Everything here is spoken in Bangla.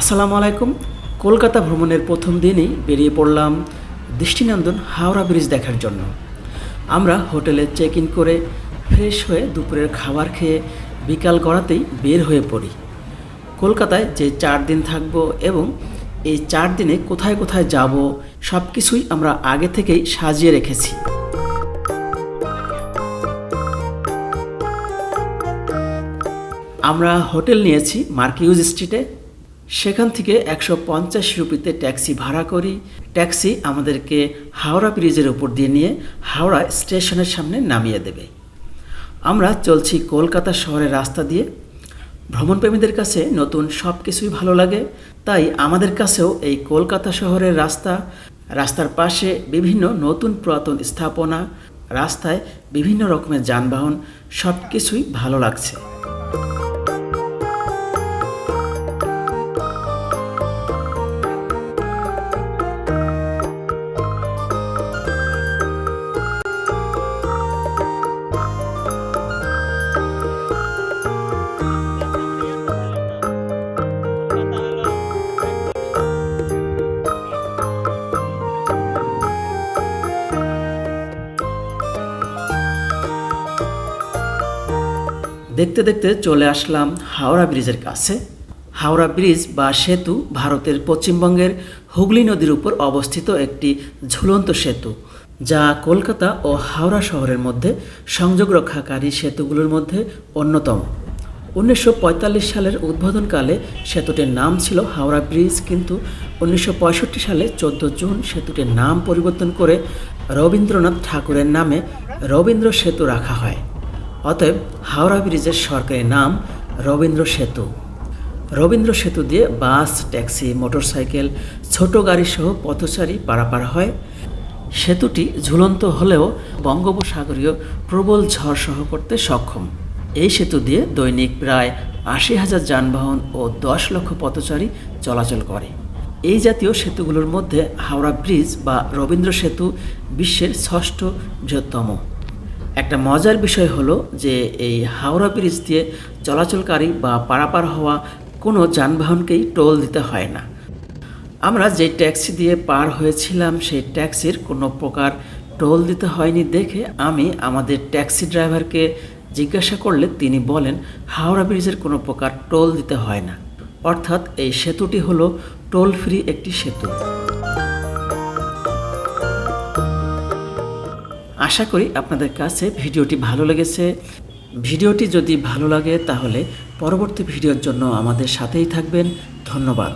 আসসালামু আলাইকুম। কলকাতা ভ্রমণের প্রথম দিনই বেরিয়ে পড়লাম দৃষ্টিনন্দন হাওড়া ব্রিজ দেখার জন্য। আমরা হোটেলে চেক ইন করে ফ্রেশ হয়ে দুপুরের খাবার খেয়ে বিকাল গড়াতেই বের হয়ে পড়ি। কলকাতায় যে চার দিন থাকব এবং এই চার দিনে কোথায় কোথায় যাব সব কিছুই আমরা আগে থেকেই সাজিয়ে রেখেছি। আমরা হোটেল নিয়েছি মার্কিউজ স্ট্রিটে। সেখান থেকে একশো পঞ্চাশ রুপিতে ট্যাক্সি ভাড়া করি। ট্যাক্সি আমাদেরকে হাওড়া ব্রিজের উপর দিয়ে নিয়ে হাওড়া স্টেশনের সামনে নামিয়ে দেবে। আমরা চলছি কলকাতা শহরের রাস্তা দিয়ে। ভ্রমণপ্রেমীদের কাছে নতুন সব কিছুই ভালো লাগে। তাই আমাদের কাছেও এই কলকাতা শহরের রাস্তা, রাস্তার পাশে বিভিন্ন নতুন পুরাতন স্থাপনা, রাস্তায় বিভিন্ন রকমের যানবাহন সব কিছুই ভালো লাগছে। দেখতে দেখতে চলে আসলাম হাওড়া ব্রিজের কাছে। হাওড়া ব্রিজ বা সেতু ভারতের পশ্চিমবঙ্গের হুগলি নদীর উপর অবস্থিত একটি ঝুলন্ত সেতু, যা কলকাতা ও হাওড়া শহরের মধ্যে সংযোগ রক্ষাকারী সেতুগুলোর মধ্যে অন্যতম। উনিশশো পঁয়তাল্লিশ সালের উদ্বোধনকালে সেতুটির নাম ছিল হাওড়া ব্রিজ, কিন্তু উনিশশো পঁয়ষট্টি সালে চোদ্দ জুন সেতুটির নাম পরিবর্তন করে রবীন্দ্রনাথ ঠাকুরের নামে রবীন্দ্র সেতু রাখা হয়। অতএব হাওড়া ব্রিজের সরকারি নাম রবীন্দ্র সেতু। রবীন্দ্র সেতু দিয়ে বাস, ট্যাক্সি, মোটরসাইকেল, ছোট গাড়ি সহ পথচারী পারাপার হয়। সেতুটি ঝুলন্ত হলেও বঙ্গোপসাগরীয় প্রবল ঝড় সহ করতে সক্ষম। এই সেতু দিয়ে দৈনিক প্রায় আশি হাজার যানবাহন ও দশ লক্ষ পথচারী চলাচল করে। এই জাতীয় সেতুগুলোর মধ্যে হাওড়া ব্রিজ বা রবীন্দ্র সেতু বিশ্বের ষষ্ঠ বৃহত্তম। একটা মজার বিষয় হলো যে এই হাওড়া ব্রিজ দিয়ে চলাচলকারী বা পারাপার হওয়া কোনো যানবাহনকেই টোল দিতে হয় না। আমরা যে ট্যাক্সি দিয়ে পার হয়েছিলাম, সেই ট্যাক্সির কোনো প্রকার টোল দিতে হয়নি দেখে আমি আমাদের ট্যাক্সি ড্রাইভারকে জিজ্ঞাসা করলে তিনি বলেন, হাওড়া ব্রিজের কোনো প্রকার টোল দিতে হয় না। অর্থাৎ এই সেতুটি হলো টোল ফ্রি একটি সেতু। আশা করি আপনাদের কাছে ভিডিওটি ভালো লেগেছে। ভিডিওটি যদি ভালো লাগে তাহলে পরবর্তী ভিডিওর জন্য আমাদের সাথেই থাকবেন। ধন্যবাদ।